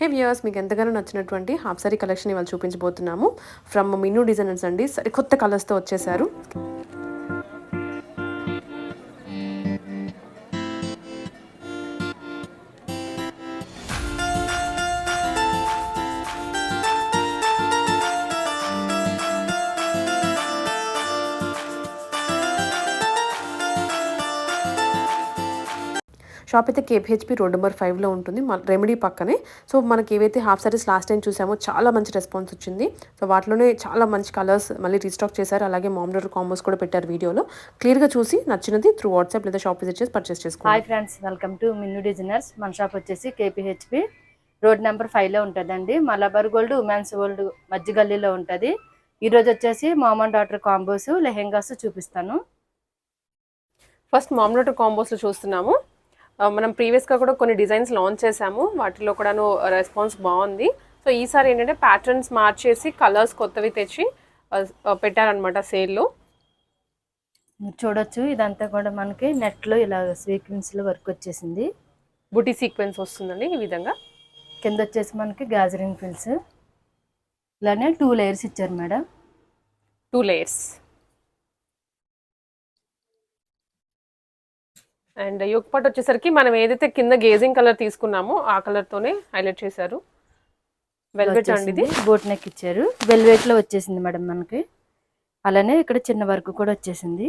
హే viewers మీకు ఎంతగానో నచ్చినటువంటి హాఫ్ సారీ కలెక్షన్ ఇవాళ చూపించబోతున్నాము. ఫ్రమ్ మినూ డిజైనర్స్ అండి సరికొత్త కలర్స్తో వచ్చేసారు. షాప్ అయితే కేపీహెచ్పి రోడ్ నెంబర్ ఫైవ్లో ఉంటుంది మన రెమెడీ పక్కనే. సో మనకి ఏవైతే హాఫ్ సారీస్ లాస్ట్ టైం చూసామో చాలా మంచి రెస్పాన్స్ వచ్చింది. సో వాటిలోనే చాలా మంచి కలర్స్ మళ్ళీ రీస్టాక్ చేశారు. అలాగే మామ్లర్ కాంబోస్ కూడా పెట్టారు వీడియోలో. క్లియర్గా చూసి నచ్చినది త్రూ వాట్సాప్ లేదా షాప్ విజిట్ చేసి పర్చేస్ చేసుకోవాలి hi friends welcome to Minnu designers. మన షాప్ వచ్చేసి కేపీహెచ్పి రోడ్ నెంబర్ ఫైవ్లో ఉంటుందండి. మలబార్ గోల్డ్ ఉమెన్స్ గోల్డ్ మధ్య గల్లీలో ఉంటుంది. ఈరోజు వచ్చేసి mom and daughter combos lehengas చూపిస్తాను. ఫస్ట్ మామ్లర్ కాంబోస్లో చూస్తున్నాము. మనం ప్రీవియస్గా కూడా కొన్ని డిజైన్స్ లాంచ్ చేసాము వాటిలో కూడాను రెస్పాన్స్ బాగుంది. సో ఈసారి ఏంటంటే ప్యాటర్న్స్ మార్చేసి కలర్స్ కొత్తవి తెచ్చి పెట్టారనమాట సేల్లో చూడొచ్చు. ఇదంతా కూడా మనకి నెట్లో ఇలా సీక్వెన్స్లో వర్క్ వచ్చేసింది. బుటీ సీక్వెన్స్ వస్తుందండి ఈ విధంగా. కింద వచ్చేసి మనకి గాజరింగ్ ఫిల్స్ ఇలానే టూ లేయర్స్ ఇచ్చారు మేడం. టూ లేయర్స్ అండ్ యుగపట్ వచ్చేసరికి మనం ఏదైతే కింద గేజింగ్ కలర్ తీసుకున్నామో ఆ కలర్తోనే హైలైట్ చేశారు. వెల్వెట్ అండి ఇది. బోట్ నెక్ ఇచ్చారు. వెల్వెట్లో వచ్చేసింది మేడం మనకి. అలానే ఇక్కడ చిన్న వర్క్ కూడా వచ్చేసింది.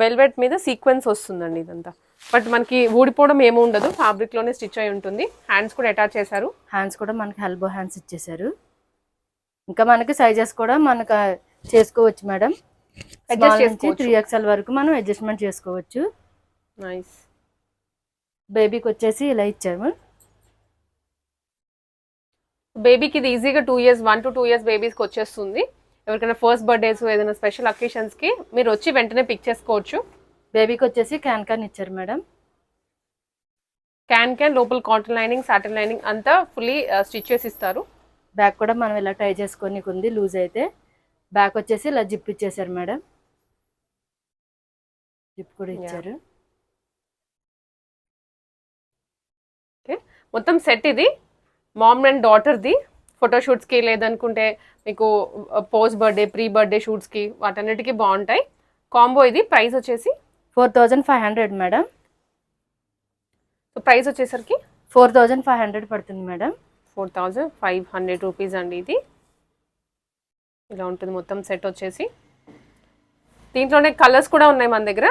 వెల్వెట్ మీద సీక్వెన్స్ వస్తుందండి ఇదంతా. బట్ మనకి ఊడిపోవడం ఏమి ఉండదు. ఫ్యాబ్రిక్లోనే స్టిచ్ అయి ఉంటుంది. హ్యాండ్స్ కూడా అటాచ్ చేశారు. హ్యాండ్స్ కూడా మనకి ఎల్బో హ్యాండ్స్ ఇచ్చేసారు ఇంకా మనకి సైజెస్ కూడా మనకు చేసుకోవచ్చు మేడం. త్రీ ఎక్స్ఎల్ వరకు మనం అడ్జస్ట్మెంట్ చేసుకోవచ్చు. నైస్ బేబీకి వచ్చేసి ఇలా ఇచ్చాము. బేబీకి ఇది ఈజీగా two years one to two years బేబీస్కి వచ్చేస్తుంది. ఎవరికైనా ఫస్ట్ బర్త్డేస్ ఏదైనా స్పెషల్ అకేషన్స్కి మీరు వచ్చి వెంటనే పిక్ చేసుకోవచ్చు. బేబీకి వచ్చేసి క్యాన్ క్యాన్ ఇచ్చారు మేడం. క్యాన్ క్యాన్ లోపల కాటన్ లైనింగ్ సాటిన్ లైనింగ్ అంతా ఫుల్లీ స్టిచ్ చేసి ఇస్తారు. బ్యాక్ కూడా మనం ఇలా ట్రై చేసుకొని ఉంది లూజ్ అయితే. బ్యాక్ వచ్చేసి ఇలా జిప్ ఇచ్చేసారు మేడం. జిప్ కూడా ఇచ్చారు. మొత్తం సెట్ ఇది. మామ్ అండ్ డాటర్ది ఫోటోషూట్స్కి లేదనుకుంటే మీకు పోస్ట్ బర్త్డే ప్రీ బర్త్డే షూట్స్కి వాటన్నిటికీ బాగుంటాయి. కాంబో ఇది. ప్రైస్ వచ్చేసి? Four thousand five hundred madam. So price వచ్చేసరికి? ఫోర్ థౌజండ్ ఫైవ్ హండ్రెడ్ పడుతుంది madam. Four thousand five hundred rupees అండి ఇది. ఇలా ఉంటుంది మొత్తం సెట్ వచ్చేసి. దీంట్లోనే కలర్స్ కూడా ఉన్నాయి మన దగ్గర.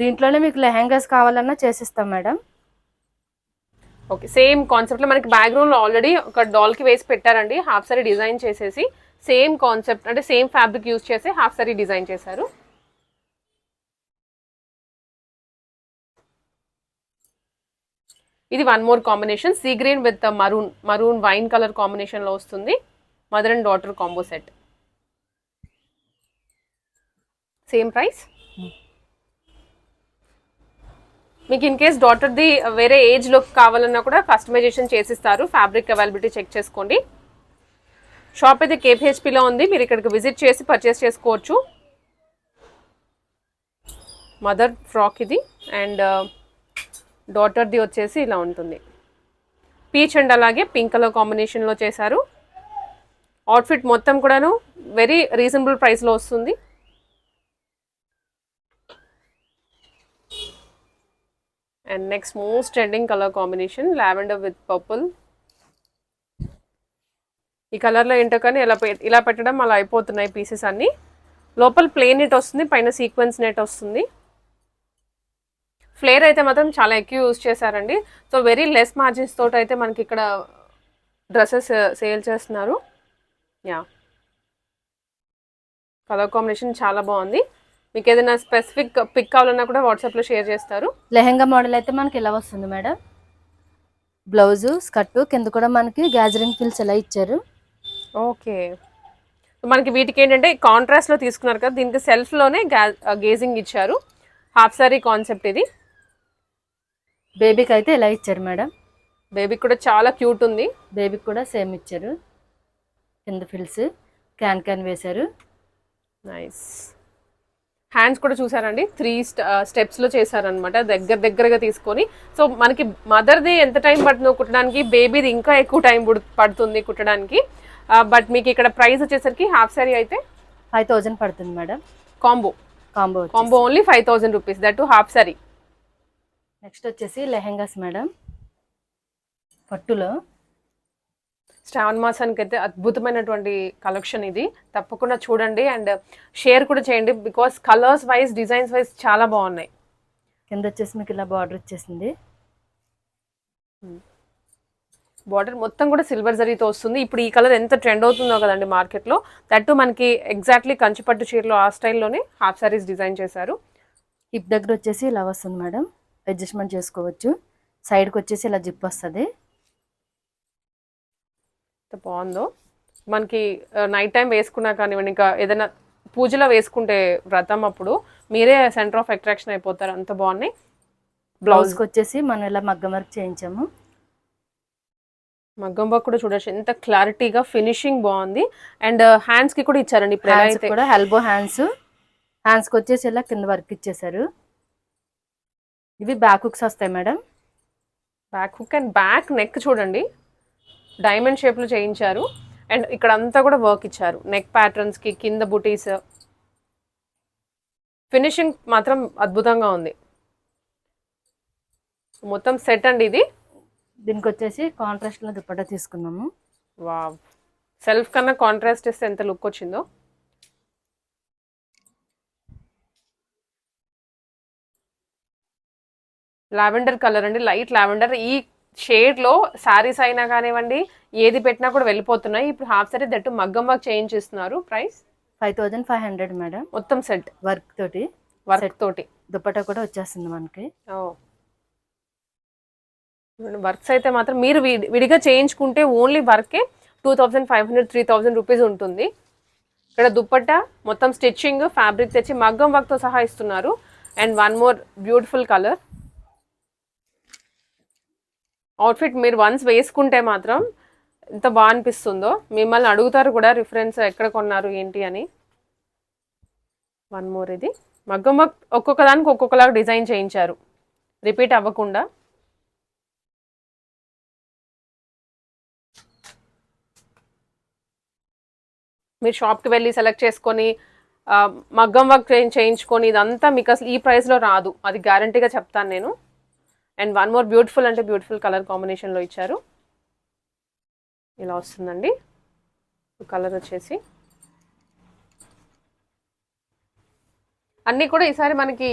దీంట్లోనే మీకు లెహెంగాస్ కావాలన్నా చేసిస్తాం మేడం. ఓకే సేమ్ కాన్సెప్ట్లో మనకి బ్యాక్గ్రౌండ్లో ఆల్రెడీ ఒక డాల్కి వేసి పెట్టారండి. హాఫ్ సారీ డిజైన్ చేసేసి సేమ్ కాన్సెప్ట్ అంటే సేమ్ ఫ్యాబ్రిక్ యూజ్ చేసి హాఫ్ సారీ డిజైన్ చేశారు. ఇది one more combination. Sea green with maroon maroon wine colour కాంబినేషన్లో వస్తుంది. Mother and daughter combo set. Same price? మీకు ఇన్ కేస్ డాటర్ది వేరే ఏజ్ లుక్ కావాలన్నా కూడా కస్టమైజేషన్ చేసిస్తారు. ఫ్యాబ్రిక్ అవైలబిలిటీ చెక్ చేసుకోండి. షాప్ అయితే కేపీహెచ్పిలో ఉంది. మీరు ఇక్కడికి విజిట్ చేసి పర్చేస్ చేసుకోవచ్చు. మదర్ ఫ్రాక్ ఇది. అండ్ డాటర్ది uh, వచ్చేసి ఇలా ఉంటుంది. పీచ్ అండ్ అలాగే పింక్ కలర్ కాంబినేషన్లో చేశారు. అవుట్ఫిట్ మొత్తం కూడాను వెరీ రీజనబుల్ ప్రైస్లో వస్తుంది. And next most trending colour combination lavender with purple ఈ కలర్లో ఏంటో కానీ ఇలా పె- ఇలా పెట్టడం అలా అయిపోతున్నాయి పీసెస్ అన్నీ. లోపల ప్లేన్ నెట్ వస్తుంది పైన సీక్వెన్స్ నెట్ వస్తుంది. ఫ్లేర్ అయితే మాత్రం చాలా ఎక్కువ యూజ్ చేశారండి. సో వెరీ లెస్ మార్జిన్స్ తోటి అయితే మనకి ఇక్కడ డ్రెస్సెస్ సేల్ uh, చేస్తున్నారు. యా కలర్ కాంబినేషన్ చాలా బాగుంది. మీకు ఏదైనా స్పెసిఫిక్ పిక్ కావాలన్నా కూడా వాట్సాప్లో షేర్ చేస్తారు. లెహెంగా మోడల్ అయితే మనకి ఇలా వస్తుంది మేడం? బ్లౌజు స్కర్ట్ కింద కూడా మనకి గ్యాజరింగ్ ఫిల్స్ ఇలా ఇచ్చారు? ఓకే. మనకి వీటికి ఏంటంటే కాంట్రాస్ట్లో తీసుకున్నారు కదా దీనికి సెల్ఫ్లోనే గా గేజింగ్ ఇచ్చారు. హాఫ్ సారీ కాన్సెప్ట్ ఇది. బేబీకి అయితే ఇలా ఇచ్చారు మేడం? బేబీకి కూడా చాలా క్యూట్ ఉంది. బేబీకి కూడా సేమ్ ఇచ్చారు. కింద ఫిల్స్ క్యాన్ క్యాన్ వేశారు. నైస్ హ్యాండ్స్ కూడా చూసారండి. త్రీ స్టెప్స్లో చేశారనమాట దగ్గర దగ్గరగా తీసుకొని. సో మనకి మదర్ది ఎంత టైం పడుతుందో కుట్టడానికి బేబీది ఇంకా ఎక్కువ టైం పడుతుంది కుట్టడానికి. బట్ మీకు ఇక్కడ ప్రైస్ వచ్చేసరికి హాఫ్ సారీ అయితే ఫైవ్ థౌజండ్ పడుతుంది madam. Combo. Combo combo only five thousand rupees. That half sari next వచ్చేసి లెహెంగాస్ మేడం. పట్టులో. శ్రావణ మాసానికి అయితే అద్భుతమైనటువంటి కలెక్షన్ ఇది. తప్పకుండా చూడండి అండ్ షేర్ కూడా చేయండి because colours wise designs wise చాలా బాగున్నాయి. కింద వచ్చేసి మీకు ఇలా బార్డర్ వచ్చేసింది. బార్డర్ మొత్తం కూడా సిల్వర్ జరీతో వస్తుంది. ఇప్పుడు ఈ కలర్ ఎంత ట్రెండ్ అవుతుందో కదండి మార్కెట్లో. దట్టు మనకి ఎగ్జాక్ట్లీ కంచిపట్టు చీరలో ఆ స్టైల్లోనే హాఫ్ సారీస్ డిజైన్ చేశారు. హిప్ దగ్గర వచ్చేసి ఇలా వస్తుంది మేడం. అడ్జస్ట్మెంట్ చేసుకోవచ్చు. సైడ్కి వచ్చేసి ఇలా జిప్ వస్తుంది. ఎంత బాగుందో. మనకి నైట్ టైం వేసుకున్నా కానివ్వండి ఇంకా ఏదైనా పూజలో వేసుకుంటే వ్రతం అప్పుడు మీరే సెంటర్ ఆఫ్ అట్రాక్షన్ అయిపోతారు. అంత బాగున్నాయి. బ్లౌజ్ బ్లౌజ్కి వచ్చేసి మనం ఇలా మగ్గం వర్క్ చేయించాము. మగ్గం వర్క్ కూడా చూడొచ్చు. ఎంత క్లారిటీగా ఫినిషింగ్ బాగుంది. అండ్ హ్యాండ్స్కి కూడా ఇచ్చారండి ఇప్పుడు కూడా ఎల్బో హ్యాండ్స్ హ్యాండ్స్కి వచ్చేసి ఇలా కింద వర్క్ ఇచ్చేసారు. ఇవి బ్యాక్ హుక్స్ వస్తాయి madam back hook and back neck చూడండి. డైమండ్ షేప్లో చేయించారు. అండ్ ఇక్కడ అంతా కూడా వర్క్ ఇచ్చారు. నెక్ ప్యాటర్న్స్కి కింద బుటీస్. ఫినిషింగ్ మాత్రం అద్భుతంగా ఉంది. మొత్తం సెట్ అండి ఇది. దీనికి వచ్చేసి కాంట్రాస్ట్లో దుప్పటా తీసుకున్నాము. వావ్. సెల్ఫ్ కన్నా కాంట్రాస్ట్ ఇస్తే ఎంత లుక్ వచ్చిందో. లావెండర్ కలర్ అండి. లైట్ లావెండర్ ఈ షేడ్లో శారీస్ అయినా కానివ్వండి ఏది పెట్టినా కూడా వెళ్ళిపోతున్నాయి. ఇప్పుడు హాఫ్ సారీ దట్టు మగ్గం work చేయించిస్తున్నారు. Price? Five thousand five hundred madam. మొత్తం సెట్? వర్క్ తోటి. వర్క్ తోటి. దుప్పటా కూడా వచ్చేస్తుంది మనకి. వర్క్స్ అయితే మాత్రం మీరు విడి- విడిగా చేయించుకుంటే ఓన్లీ వర్కే two thousand five hundred three thousand rupees ఉంటుంది. ఇక్కడ దుప్పట్టా మొత్తం స్టిచ్చింగ్ ఫ్యాబ్రిక్ తెచ్చి మగ్గం వర్క్తో సహా ఇస్తున్నారు. And one more beautiful colour. Outfit మీరు వన్స్ వేసుకుంటే మాత్రం ఎంత బాగా అనిపిస్తుందో? మిమ్మల్ని అడుగుతారు కూడా రిఫరెన్స్ ఎక్కడ కొన్నారు ఏంటి అని. వన్ మోర్ ఇది. మగ్గం వర్క్ ఒక్కొక్క దానికి ఒక్కొక్కలాగా డిజైన్ చేయించారు. రిపీట్ అవ్వకుండా. మీరు షాప్కి వెళ్ళి సెలెక్ట్ చేసుకొని మగ్గం వర్క్ చేయించుకొని ఇదంతా మీకు అసలు ఈ ప్రైస్లో రాదు. అది గ్యారంటీగా చెప్తాను నేను. అండ్ వన్ మోర్ బ్యూటిఫుల్ అంటే బ్యూటిఫుల్ కలర్ కాంబినేషన్లో ఇచ్చారు. ఇలా వస్తుందండి. కలర్ వచ్చేసి. అన్నీ కూడా ఈసారి మనకి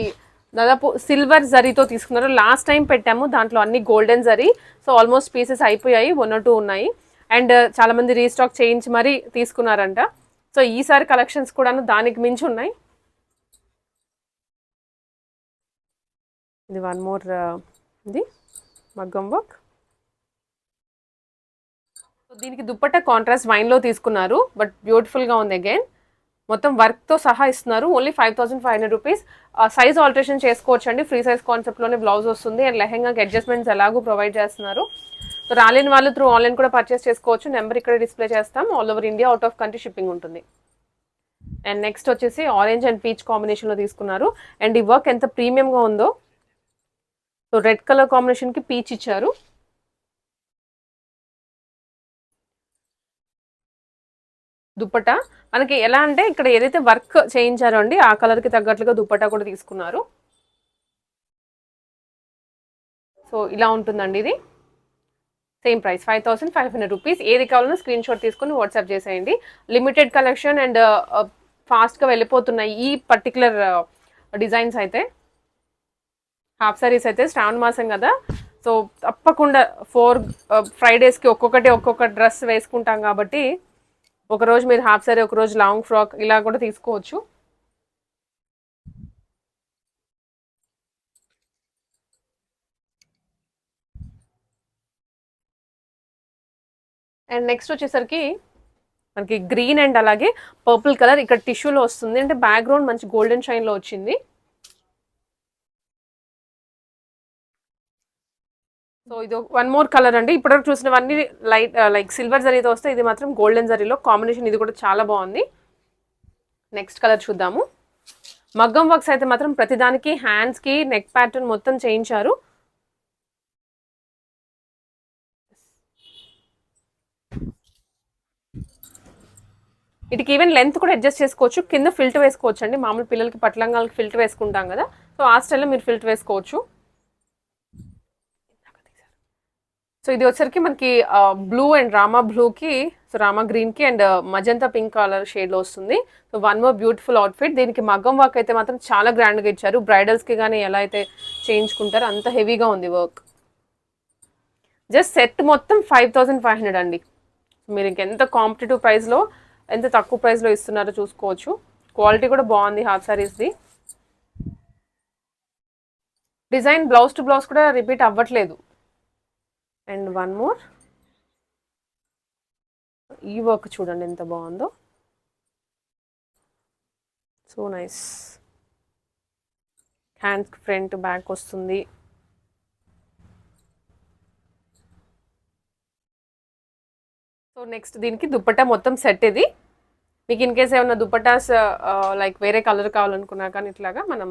దాదాపు సిల్వర్ జరీతో తీసుకున్నారు. లాస్ట్ టైం పెట్టాము దాంట్లో అన్ని golden zari. So almost pieces అయిపోయాయి వన్ టూ ఉన్నాయి. అండ్ uh, చాలామంది రీస్టాక్ చేయించి మరీ తీసుకున్నారంట. సో ఈసారి కలెక్షన్స్ కూడాను దానికి మించి ఉన్నాయి. ఇది వన్ మోర్ ఇది మగ్గం వర్క్. దీనికి దుప్పట్ట కాంట్రాస్ట్ వైన్లో తీసుకున్నారు. బట్ బ్యూటిఫుల్గా ఉంది అగైన్ మొత్తం వర్క్తో సహా ఇస్తున్నారు. Only five thousand five hundred rupees size alteration చేసుకోవచ్చు అండి ఫ్రీ సైజ్ కాన్సెప్ట్లోనే బ్లౌజ్ వస్తుంది. అండ్ లెహెంగాకి అడ్జస్ట్మెంట్స్ ఎలాగో ప్రొవైడ్ చేస్తున్నారు. సో రాలేని వాళ్ళు త్రూ ఆన్లైన్ కూడా పర్చేస్ చేసుకోవచ్చు. నెంబర్ ఇక్కడ డిస్ప్లే చేస్తాం. All over India out of country shipping ఉంటుంది. అండ్ నెక్స్ట్ వచ్చేసి ఆరెంజ్ అండ్ పీచ్ కాంబినేషన్లో తీసుకున్నారు. అండ్ ఈ వర్క్ ఎంత ప్రీమియంగా ఉందో సో రెడ్ కలర్ కాంబినేషన్కి పీచ్ ఇచ్చారు. దుప్పట? మనకి ఎలా అంటే ఇక్కడ ఏదైతే వర్క్ చేయించారో అండి ఆ కలర్కి తగ్గట్లుగా దుప్పటా కూడా తీసుకున్నారు. సో ఇలా ఉంటుందండి ఇది. Same price five thousand five hundred rupees. ఏది కావాలన్నా స్క్రీన్ షాట్ తీసుకొని వాట్సాప్ చేసేయండి. లిమిటెడ్ కలెక్షన్ అండ్ ఫాస్ట్గా వెళ్ళిపోతున్నాయి ఈ పర్టికులర్ డిజైన్స్ అయితే. హాఫ్ సారీస్ అయితే శ్రావణ మాసం కదా. సో తప్పకుండా ఫోర్ ఫ్రైడేస్కి ఒక్కొక్కటి ఒక్కొక్క డ్రెస్ వేసుకుంటాం కాబట్టి ఒకరోజు మీరు హాఫ్ సారీ ఒకరోజు లాంగ్ ఫ్రాక్ ఇలా కూడా తీసుకోవచ్చు. అండ్ నెక్స్ట్ వచ్చేసరికి మనకి గ్రీన్ అండ్ అలాగే పర్పుల్ కలర్. ఇక్కడ టిష్యూలో వస్తుంది. అంటే బ్యాక్గ్రౌండ్ మంచి గోల్డెన్ షైన్లో వచ్చింది. సో ఇది వన్ మోర్ కలర్ అండి. ఇప్పటివరకు చూసినవన్నీ లైట్ లైక్ సిల్వర్ జరీతో వస్తే ఇది మాత్రం గోల్డెన్ జరీలో కాంబినేషన్ ఇది కూడా చాలా బాగుంది. నెక్స్ట్ కలర్ చూద్దాము. మగ్గం వర్క్స్ అయితే మాత్రం ప్రతిదానికి హ్యాండ్స్కి నెక్ ప్యాటర్న్ మొత్తం చేయించారు. వీటికి ఈవెన్ లెంత్ కూడా అడ్జస్ట్ చేసుకోవచ్చు. కింద ఫిల్ట్ వేసుకోవచ్చు అండి మామూలు పిల్లలకి పట్లంగాలకి ఫిల్ట్ వేసుకుంటాం కదా. సో ఆ స్టైల్లో మీరు ఫిల్ట్ వేసుకోవచ్చు. సో ఇది వచ్చరికి మనకి బ్లూ అండ్ రామా బ్లూకి సో రామా గ్రీన్కి అండ్ మజంతా పింక్ కలర్ షేడ్లో వస్తుంది. So one more beautiful outfit దీనికి మగ్గం వర్క్ అయితే మాత్రం చాలా గ్రాండ్గా ఇచ్చారు. బ్రైడల్స్కి కానీ ఎలా అయితే చేయించుకుంటారో అంత హెవీగా ఉంది వర్క్ జస్ట్ సెట్ మొత్తం ఫైవ్ థౌజండ్ ఫైవ్ హండ్రెడ్ అండి. మీరు ఇంకెంత కాంపిటేటివ్ ప్రైస్లో ఎంత తక్కువ ప్రైస్లో ఇస్తున్నారో చూసుకోవచ్చు. క్వాలిటీ కూడా బాగుంది హాఫ్ సారీస్ది డిజైన్ బ్లౌజ్ టు బ్లౌజ్ కూడా రిపీట్ అవ్వట్లేదు. అండ్ వన్ మోర్ ఈ వర్క్ చూడండి ఎంత బాగుందో. So nice hands front back వస్తుంది. సో నెక్స్ట్ దీనికి దుప్పట్టా మొత్తం సెట్ ఇది. మీకు ఇన్ కేస్ ఏమైనా దుప్పటాస్ uh, uh, లైక్ వేరే కలర్ కావాలనుకున్నా కానీ ఇట్లాగా మనం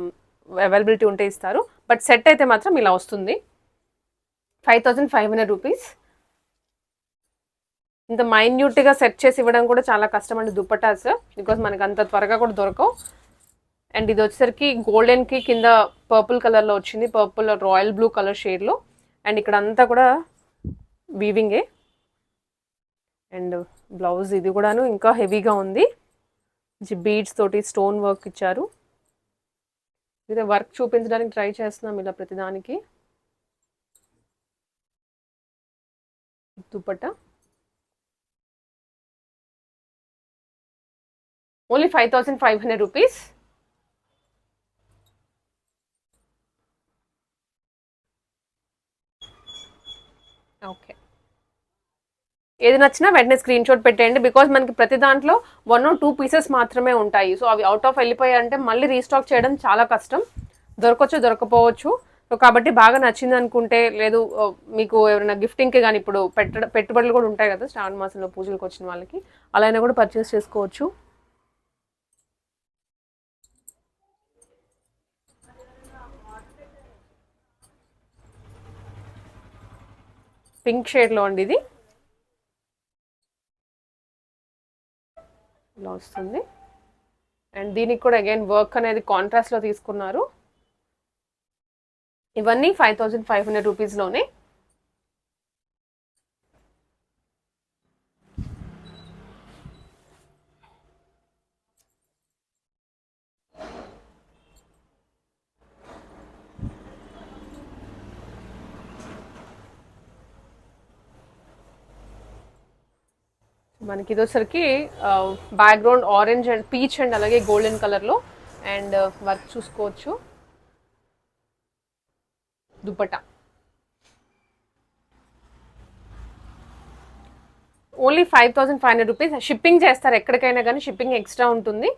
అవైలబిలిటీ ఉంటే ఇస్తారు. బట్ సెట్ అయితే మాత్రం ఇలా వస్తుంది. Five thousand five hundred rupees. ఇంత మైన్యూట్గా సెట్ చేసి ఇవ్వడం కూడా చాలా కష్టం అండి దుప్పటాస్ బికాస్ మనకి అంత త్వరగా కూడా దొరకవు. అండ్ ఇది వచ్చేసరికి గోల్డెన్కి కింద పర్పుల్ కలర్లో వచ్చింది పర్పుల్ రాయల్ బ్లూ కలర్ షేడ్లో. అండ్ ఇక్కడ అంతా కూడా వీవింగే. అండ్ బ్లౌజ్ ఇది కూడాను ఇంకా హెవీగా ఉంది. బీడ్స్ తోటి స్టోన్ వర్క్ ఇచ్చారు. ఇది వర్క్ చూపించడానికి ట్రై చేస్తున్నాం ఇలా ప్రతిదానికి. Dupatta? Only five thousand five hundred rupees okay ఏది నచ్చినా వెంటనే స్క్రీన్ షాట్ పెట్టేయండి బికాజ్ మనకి ప్రతి దాంట్లో వన్ ఆర్ టూ పీసెస్ మాత్రమే ఉంటాయి. సో అవి అవుట్ ఆఫ్ వెళ్ళిపోయాయంటే మళ్ళీ రీస్టాక్ చేయడం చాలా కష్టం. దొరకవచ్చు దొరకపోవచ్చు. సో కాబట్టి బాగా నచ్చింది అనుకుంటే లేదు మీకు ఎవరైనా గిఫ్టింగ్కి కానీ ఇప్పుడు పెట్ట పెట్టుబడులు కూడా ఉంటాయి కదా శ్రావణ మాసంలో పూజలకు వచ్చిన వాళ్ళకి. అలా అయినా కూడా పర్చేస్ చేసుకోవచ్చు. పింక్ షేడ్లో అండి ఇది. ఇలా వస్తుంది. అండ్ దీనికి కూడా అగైన్ వర్క్ అనేది కాంట్రాస్ట్లో తీసుకున్నారు. ఇవన్నీ ఫైవ్ థౌజండ్ ఫైవ్ హండ్రెడ్ రూపీస్లోనే మనకి ఇది వచ్చరికి background orange and peach and అలాగే గోల్డెన్ కలర్లో అండ్ వర్క్ చూసుకోవచ్చు. Dupatta. Only five thousand five hundred rupees shipping చేస్తారు ఎక్కడికైనా కానీ షిప్పింగ్ ఎక్స్ట్రా ఉంటుంది.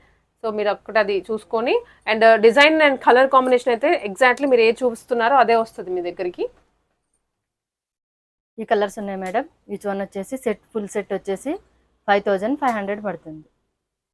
సో మీరు ఒక్కటి అది చూసుకొని and design and colour combination అయితే ఎగ్జాక్ట్లీ మీరు ఏ చూపిస్తున్నారో అదే వస్తుంది మీ దగ్గరికి. ఈ కలర్స్ ఉన్నాయి మేడం. ఈచ్ వన్ వచ్చేసి సెట్ ఫుల్ సెట్ వచ్చేసి ఫైవ్ థౌజండ్ ఫైవ్ హండ్రెడ్ పడుతుంది.